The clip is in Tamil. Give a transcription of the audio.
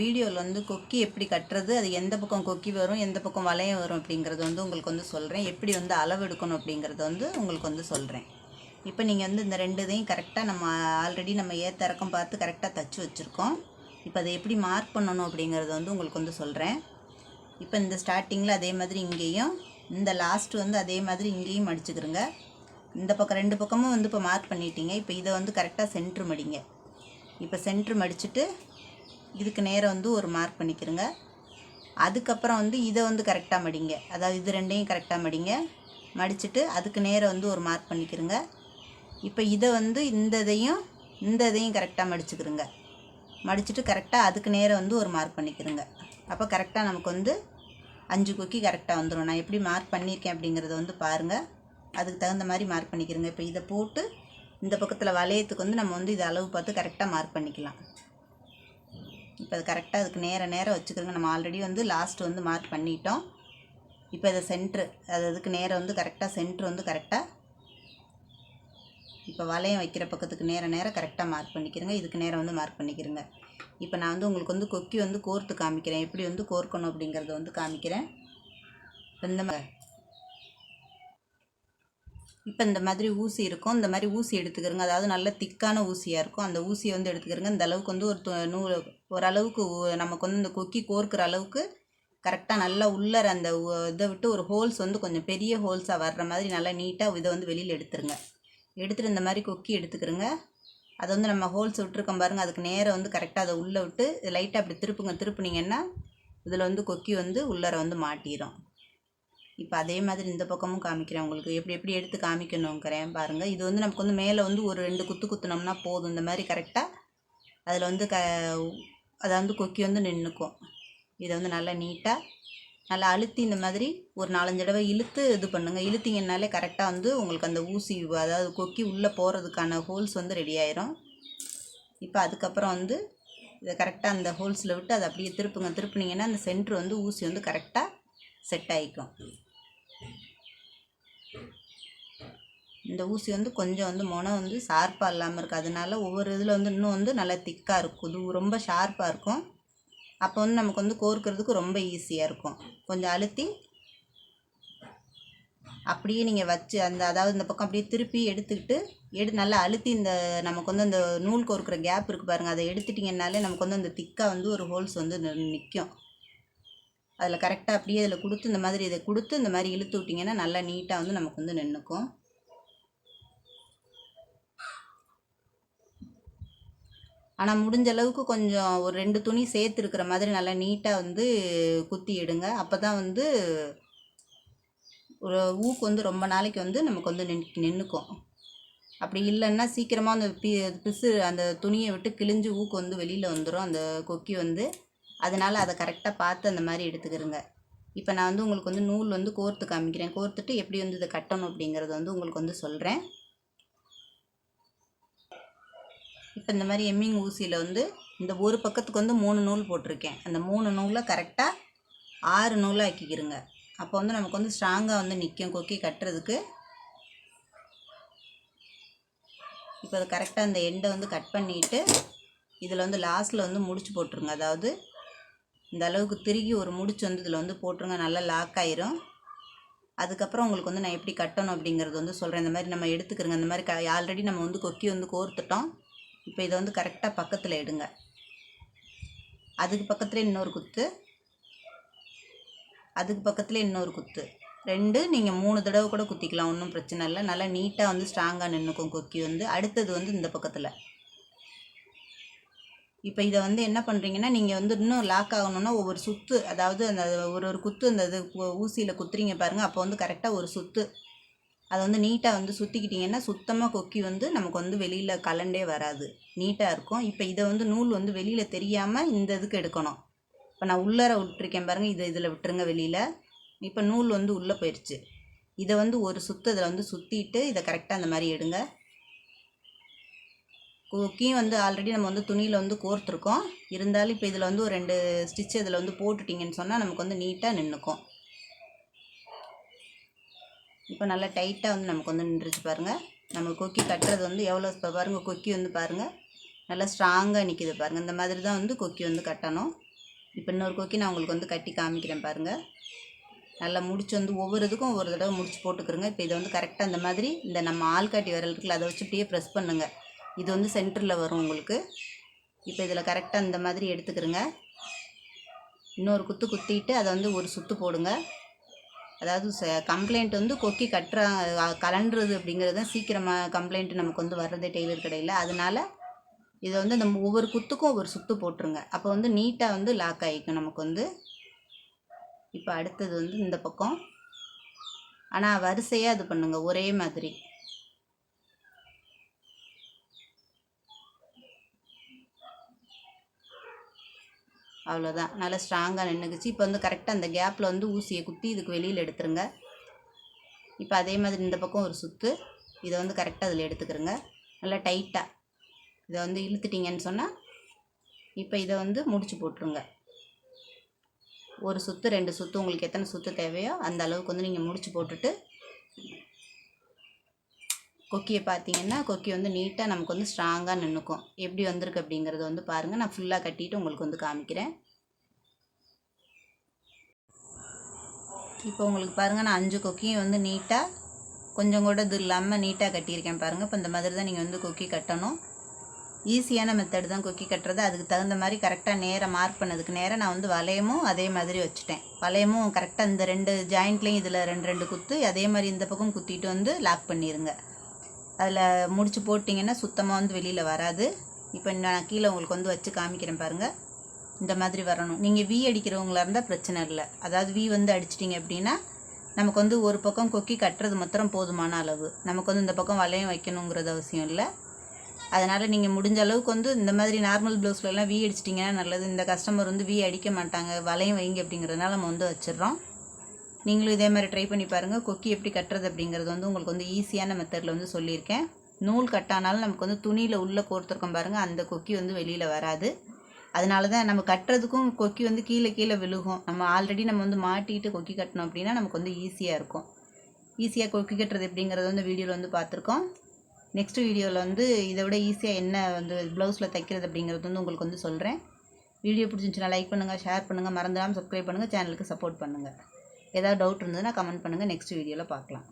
வீடியோவில் வந்து கொக்கி எப்படி கட்டுறது அது எந்த பக்கம் கொக்கி வரும் எந்த பக்கம் வளையம் வரும் அப்படிங்கிறது வந்து உங்களுக்கு வந்து சொல்கிறேன் எப்படி வந்து அளவு எடுக்கணும் அப்படிங்கிறது வந்து உங்களுக்கு வந்து சொல்கிறேன் இப்போ நீங்கள் வந்து இந்த ரெண்டு இதையும் கரெக்டாக நம்ம ஆல்ரெடி நம்ம ஏற்ற இறக்கம் பார்த்து கரெக்டாக தச்சு வச்சுருக்கோம். இப்போ அதை எப்படி மார்க் பண்ணணும் அப்படிங்கிறது வந்து உங்களுக்கு வந்து சொல்கிறேன் இப்போ இந்த ஸ்டார்டிங்கில் அதே மாதிரி இங்கேயும் இந்த லாஸ்ட் வந்து அதே மாதிரி இங்கேயும் மடிச்சுக்கிறங்க இந்த பக்கம் ரெண்டு பக்கமும் வந்து இப்போ மார்க் பண்ணிட்டீங்க. இப்போ இதை வந்து கரெக்டாக சென்ட்ரு மடிங்க. இப்போ சென்ட்ரு மடிச்சுட்டு இதுக்கு நேரம் வந்து ஒரு மார்க் பண்ணிக்கிறங்க. அதுக்கப்புறம் வந்து இதை வந்து கரெக்டாக மடிங்க. அதாவது இது ரெண்டையும் கரெக்டாக மடிங்க. மடிச்சுட்டு அதுக்கு நேரம் வந்து ஒரு மார்க் பண்ணிக்கிறங்க. இப்போ இதை வந்து இந்த இதையும் இந்த இதையும் கரெக்டாக மடிச்சுக்கிறங்க. மடிச்சுட்டு கரெக்டாக அதுக்கு நேரம் வந்து ஒரு மார்க் பண்ணிக்கிறங்க. அப்போ கரெக்டாக நமக்கு வந்து அஞ்சு கொக்கி கரெக்டாக வந்துடும் நான் எப்படி மார்க் பண்ணியிருக்கேன் அப்படிங்கிறத வந்து பாருங்கள் அதுக்கு தகுந்த மாதிரி மார்க் பண்ணிக்கிறங்க. இப்போ இதை போட்டு இந்த பக்கத்தில் வளையத்துக்கு வந்து நம்ம வந்து இதை அளவு பார்த்து கரெக்டாக மார்க் பண்ணிக்கலாம். இப்போ அது கரெக்டாக அதுக்கு நேர நேரம் வச்சுக்கிறோங்க. நம்ம ஆல்ரெடி வந்து லாஸ்ட் வந்து மார்க் பண்ணிட்டோம். இப்போ இதை சென்ட்ரு அது அதுக்கு நேரம் வந்து கரெக்டாக சென்ட்ரு வந்து கரெக்டாக இப்போ வளையம் வைக்கிற பக்கத்துக்கு நேர நேரம் கரெக்டாக மார்க் பண்ணிக்கிறேங்க. இதுக்கு நேரம் வந்து மார்க் பண்ணிக்கிறேங்க. இப்போ நான் வந்து உங்களுக்கு வந்து கொக்கி வந்து கோர்த்து காமிக்கிறேன். எப்படி வந்து கோர்க்கணும் அப்படிங்கிறத வந்து காமிக்கிறேன். இந்த இப்போ இந்த மாதிரி ஊசி இருக்கும். இந்த மாதிரி ஊசி எடுத்துக்கிறோங்க. அதாவது நல்ல திக்கான ஊசியாக இருக்கும். அந்த ஊசியை வந்து எடுத்துக்கிறோங்க. இந்த அளவுக்கு வந்து ஒரு து- நூறு ஓரளவுக்கு நமக்கு வந்து இந்த கொக்கி கோர்க்குற அளவுக்கு கரெக்டாக நல்லா உள்ளர அந்த இதை விட்டு ஒரு ஹோல்ஸ் வந்து கொஞ்சம் பெரிய ஹோல்ஸாக வர்ற மாதிரி நல்லா நீட்டாக இதை வந்து வெளியில் எடுத்துருங்க. எடுத்துகிட்டு இந்த மாதிரி கொக்கி எடுத்துக்கிறோங்க அதை வந்து நம்ம ஹோல்ஸ் விட்டுருக்கோம் பாருங்கள் அதுக்கு நேராக வந்து கரெக்டாக அதை உள்ளே விட்டு லைட்டாக அப்படி திருப்புங்க. திருப்புனீங்கன்னா இதில் வந்து கொக்கி வந்து உள்ளர வந்து மாட்டிடும் இப்போ அதே மாதிரி இந்த பக்கமும் காமிக்கிறேன் உங்களுக்கு. எப்படி எப்படி எடுத்து காமிக்கணுங்கிறேன் பாருங்கள் இது வந்து நமக்கு வந்து மேலே வந்து ஒரு ரெண்டு குத்து குத்துனோம்னா போதும். இந்த மாதிரி கரெக்டாக அதில் வந்து க அதை வந்து கொக்கி வந்து நின்றுக்கும் இதை வந்து நல்லா நீட்டாக நல்லா அழுத்தி இந்த மாதிரி ஒரு நாலஞ்சு தடவை இழுத்து இது பண்ணுங்கள் இழுத்தீங்கன்னாலே கரெக்டாக வந்து உங்களுக்கு அந்த ஊசி அதாவது கொக்கி உள்ளே போகிறதுக்கான ஹோல்ஸ் வந்து ரெடி ஆயிரும். இப்போ அதுக்கப்புறம் வந்து இதை கரெக்டாக அந்த ஹோல்ஸில் விட்டு அதை அப்படியே திருப்புங்க. திருப்புனீங்கன்னா அந்த சென்ட்ரு வந்து ஊசி வந்து கரெக்டாக செட் ஆகிக்கும் இந்த ஊசி வந்து கொஞ்சம் வந்து முனை வந்து ஷார்ப்பாக இல்லாமல் இருக்குது அதனால ஒவ்வொரு இதில் வந்து இன்னும் வந்து நல்லா திக்காக இருக்கும். இது ரொம்ப ஷார்ப்பாக இருக்கும். அப்போ வந்து நமக்கு வந்து கோர்க்கிறதுக்கு ரொம்ப ஈஸியாக இருக்கும். கொஞ்சம் அழுத்தி அப்படியே நீங்கள் வச்சு அந்த அதாவது இந்த பக்கம் அப்படியே திருப்பி எடுத்துக்கிட்டு எடு நல்லா அழுத்தி இந்த நமக்கு வந்து அந்த நூல் கோர்க்குற கேப் இருக்குது பாருங்கள் அதை எடுத்துட்டிங்கனாலே நமக்கு வந்து அந்த திக்காக வந்து ஒரு ஹோல்ஸ் வந்து நிற்கும் அதில் கரெக்டாக அப்படியே அதில் கொடுத்து இந்த மாதிரி இதை கொடுத்து இந்த மாதிரி இழுத்து விட்டிங்கன்னா நல்லா நீட்டாக வந்து நமக்கு வந்து நின்றுக்கும் ஆனால் முடிஞ்ச அளவுக்கு கொஞ்சம் ஒரு ரெண்டு துணி சேர்த்துருக்குற மாதிரி நல்லா நீட்டாக வந்து குத்தி எடுங்க அப்போ தான் வந்து ஒரு ஊக்கு வந்து ரொம்ப நாளைக்கு வந்து நமக்கு வந்து நின் நின்றுக்கும் அப்படி இல்லைன்னா சீக்கிரமாக அந்த பி பிசு அந்த துணியை விட்டு கிழிஞ்சு ஊக்கு வந்து வெளியில் வந்துடும் அந்த கொக்கி வந்து. அதனால் அதை கரெக்டாக பார்த்து அந்த மாதிரி எடுத்துக்கிறங்க இப்போ நான் வந்து உங்களுக்கு வந்து நூல் வந்து கோர்த்து காமிக்கிறேன். கோர்த்துட்டு எப்படி வந்து இதை கட்டணும் அப்படிங்கிறத வந்து உங்களுக்கு வந்து சொல்கிறேன் இப்போ இந்த மாதிரி எம்மிங் ஊசியில் வந்து இந்த ஒரு பக்கத்துக்கு வந்து மூணு நூல் போட்டிருக்கேன். அந்த மூணு நூலை கரெக்டாக ஆறு நூலாக ஆக்கிக்கிருங்க. அப்போ வந்து நமக்கு வந்து ஸ்ட்ராங்காக வந்து நிற்கும் கொக்கி கட்டுறதுக்கு. இப்போ அது கரெக்டாக அந்த எண்டை வந்து கட் பண்ணிவிட்டு இதில் வந்து லாஸ்ட்டில் வந்து முடிச்சு போட்டுருங்க. அதாவது இந்த அளவுக்கு திருகி ஒரு முடிச்சு வந்து இதில் வந்து போட்டுருங்க. நல்லா லாக் ஆயிரும். அதுக்கப்புறம் உங்களுக்கு வந்து நான் எப்படி கட்டணும் அப்படிங்கிறது வந்து சொல்கிறேன் இந்த மாதிரி நம்ம எடுத்துக்கிறோங்க இந்த மாதிரி க ஆல்ரெடி நம்ம வந்து கொக்கி வந்து கோர்த்துட்டோம். இப்போ இதை வந்து கரெக்டாக பக்கத்தில் எடுங்க. அதுக்கு பக்கத்தில் இன்னொரு குத்து. அதுக்கு பக்கத்தில் இன்னொரு குத்து. ரெண்டு நீங்கள் மூணு தடவை கூட குத்திக்கலாம் ஒன்றும் பிரச்சனை இல்லை. நல்லா நீட்டாக வந்து ஸ்ட்ராங்காக நின்றுக்கும் கொக்கி வந்து. அடுத்தது வந்து இந்த பக்கத்தில். இப்போ இதை வந்து என்ன பண்ணுறீங்கன்னா நீங்கள் வந்து இன்னும் லாக் ஆகணும்னா ஒவ்வொரு சுத்து அதாவது அந்த ஒரு ஒரு குத்து அந்த இது ஊசியில் குத்துறீங்க பாருங்கள் அப்போ வந்து கரெக்டாக ஒரு சுத்து அதை வந்து நீட்டாக வந்து சுற்றிக்கிட்டிங்கன்னா சுத்தமாக கொக்கி வந்து நமக்கு வந்து வெளியில் கலண்டே வராது. நீட்டாக இருக்கும். இப்போ இதை வந்து நூல் வந்து வெளியில் தெரியாமல் இந்த இதுக்கு எடுக்கணும். இப்போ நான் உள்ளார விட்டுருக்கேன் பாருங்கள் இதை இதில் விட்டுருங்க வெளியில். இப்போ நூல் வந்து உள்ளே போயிடுச்சு இதை வந்து ஒரு சுத்து இதில் வந்து சுற்றிட்டு இதை கரெக்டாக அந்த மாதிரி எடுங்க. கொக்கியும் வந்து ஆல்ரெடி நம்ம வந்து துணியில் வந்து கோர்த்துருக்கோம். இருந்தாலும் இப்போ இதில் வந்து ஒரு ரெண்டு ஸ்டிச் இதில் வந்து போட்டுட்டிங்கன்னு சொன்னால் நமக்கு வந்து நீட்டாக நின்றுக்கும் இப்போ நல்லா டைட்டாக வந்து நமக்கு வந்து நின்றுச்சு பாருங்கள் நம்ம கொக்கி கட்டுறது வந்து எவ்வளோ இப்போ பாருங்கள் கொக்கி வந்து பாருங்கள் நல்லா ஸ்ட்ராங்காக நிற்கிது பாருங்கள் இந்த மாதிரி தான் வந்து கொக்கி வந்து கட்டணும். இப்போ இன்னொரு கொக்கி நான் உங்களுக்கு வந்து கட்டி காமிக்கிறேன் பாருங்கள் நல்லா முடிச்சு வந்து ஒவ்வொரு இதுக்கும் ஒவ்வொரு தடவை முடிச்சு போட்டுக்கிறோங்க. இப்போ இதை வந்து கரெக்டாக அந்த மாதிரி இந்த நம்ம ஆள்காட்டி விரல் இருக்குல்ல அதை வச்சு இப்படியே ப்ரெஸ் பண்ணுங்கள் இது வந்து சென்டரில் வரும் உங்களுக்கு. இப்போ இதில் கரெக்டாக இந்த மாதிரி எடுத்துக்கிறோங்க. இன்னொரு குத்து குத்திட்டு அதை வந்து ஒரு சுத்து போடுங்க. அதாவது ச கம்ப்ளைண்ட் வந்து கொக்கி கட்டுற கலண்டுறது அப்படிங்கிறது தான் சீக்கிரமாக கம்ப்ளைண்ட் நமக்கு வந்து வர்றது டெய்லர் கடையில். அதனால் இதை வந்து நம்ம ஒவ்வொரு குத்துக்கும் ஒவ்வொரு சுத்து போட்டுருங்க. அப்போ வந்து நீட்டாக வந்து லாக் ஆகிக்கும் நமக்கு வந்து. இப்போ அடுத்தது வந்து இந்த பக்கம். ஆனால் வரிசையாக இது பண்ணுங்கள் ஒரே மாதிரி. அவ்வளோதான் நல்லா ஸ்ட்ராங்காக நின்றுக்குச்சு இப்போ வந்து கரெக்டாக அந்த கேப்பில் வந்து ஊசியை குத்தி இதுக்கு வெளியில் எடுத்துருங்க. இப்போ அதே மாதிரி இந்த பக்கம் ஒரு சுற்று இதை வந்து கரெக்டாக அதில் எடுத்துக்கிறோங்க. நல்லா டைட்டாக இதை வந்து இழுத்துட்டிங்கன்னு சொன்னால் இப்போ இதை வந்து முடிச்சு போட்டுருங்க. ஒரு சுற்று ரெண்டு சுற்று உங்களுக்கு எத்தனை சுற்று தேவையோ அந்த அளவுக்கு வந்து நீங்கள் முடிச்சு போட்டுட்டு கொக்கியை பார்த்தீங்கன்னா கொக்கி வந்து நீட்டாக நமக்கு வந்து ஸ்ட்ராங்காக நின்றுக்கும் எப்படி வந்திருக்கு அப்படிங்கிறத வந்து பாருங்கள் நான் ஃபுல்லாக கட்டிட்டு உங்களுக்கு வந்து காமிக்கிறேன். இப்போ உங்களுக்கு பாருங்கள் நான் அஞ்சு கொக்கியும் வந்து நீட்டாக கொஞ்சம் கூட இது இல்லாமல் நீட்டாக கட்டியிருக்கேன் பாருங்கள் இப்போ இந்த மாதிரி தான் நீங்கள் வந்து கொக்கி கட்டணும். ஈஸியான மெத்தடு தான் கொக்கி கட்டுறது. அதுக்கு தகுந்த மாதிரி கரெக்டாக நேராக மார்க் பண்ணதுக்கு நேராக நான் வந்து வளையமும் அதே மாதிரி வச்சுட்டேன். வளையமும் கரெக்டாக இந்த ரெண்டு ஜாயிண்ட்லேயும் இதில் ரெண்டு ரெண்டு குத்து அதே மாதிரி இந்த பக்கம் குத்திட்டு வந்து லாக் பண்ணிடுங்க அதில் முடிச்சு போட்டிங்கன்னா சுத்தமாக வந்து வெளியில் வராது. இப்போ நான் கீழே உங்களுக்கு வந்து வச்சு காமிக்கிறேன் பாருங்கள் இந்த மாதிரி வரணும். நீங்கள் வி அடிக்கிறவங்களா இருந்தால் பிரச்சனை இல்லை. அதாவது வி வந்து அடிச்சிட்டிங்க அப்படின்னா நமக்கு வந்து ஒரு பக்கம் கொக்கி கட்டுறது மாத்திரம் போதுமான அளவு. நமக்கு வந்து இந்த பக்கம் வளையம் வைக்கணுங்கிறது அவசியம் இல்லை. அதனால் நீங்கள் முடிஞ்ச அளவுக்கு வந்து இந்த மாதிரி நார்மல் ப்ளவுஸ்லலாம் வி அடிச்சிட்டிங்கன்னா நல்லது. இந்த கஸ்டமர் வந்து வி அடிக்க மாட்டாங்க. வளையம் வைங்க அப்படிங்கிறதுனால நம்ம வந்து வச்சிடுறோம். நீங்களும் இதே மாதிரி ட்ரை பண்ணி பாருங்கள் கொக்கி எப்படி கட்டுறது அப்படிங்கிறது வந்து உங்களுக்கு வந்து ஈஸியான மெத்தடில் வந்து சொல்லியிருக்கேன். நூல் கட்டானாலும் நமக்கு வந்து துணியில் உள்ளே கோர்த்துருக்கோம் பாருங்கள் அந்த கொக்கி வந்து வெளியில் வராது. அதனால தான் நம்ம கட்டுறதுக்கும் கொக்கி வந்து கீழே கீழே விழுகும். நம்ம ஆல்ரெடி நம்ம வந்து மாட்டிட்டு கொக்கி கட்டணும் அப்படின்னா நமக்கு வந்து ஈஸியாக இருக்கும். ஈஸியாக கொக்கி கட்டுறது எப்படிங்கிறத வந்து வீடியோவில் வந்து பார்த்துருக்கோம். நெக்ஸ்ட் வீடியோவில் வந்து இதை விட ஈஸியாக என்ன வந்து ப்ளவுஸில் தைக்கிறது அப்படிங்கிறது வந்து உங்களுக்கு வந்து சொல்கிறேன் வீடியோ பிடிச்சிருந்துச்சுன்னா லைக் பண்ணுங்கள் ஷேர் பண்ணுங்கள் மறந்துடாமல் சப்ஸ்கிரைப் பண்ணுங்கள் சேனலுக்கு சப்போர்ட் பண்ணுங்கள் ஏதாவது டவுட் இருந்ததுன்னா கமெண்ட் பண்ணுங்கள் நெக்ஸ்ட் வீடியோவில் பார்க்கலாம்.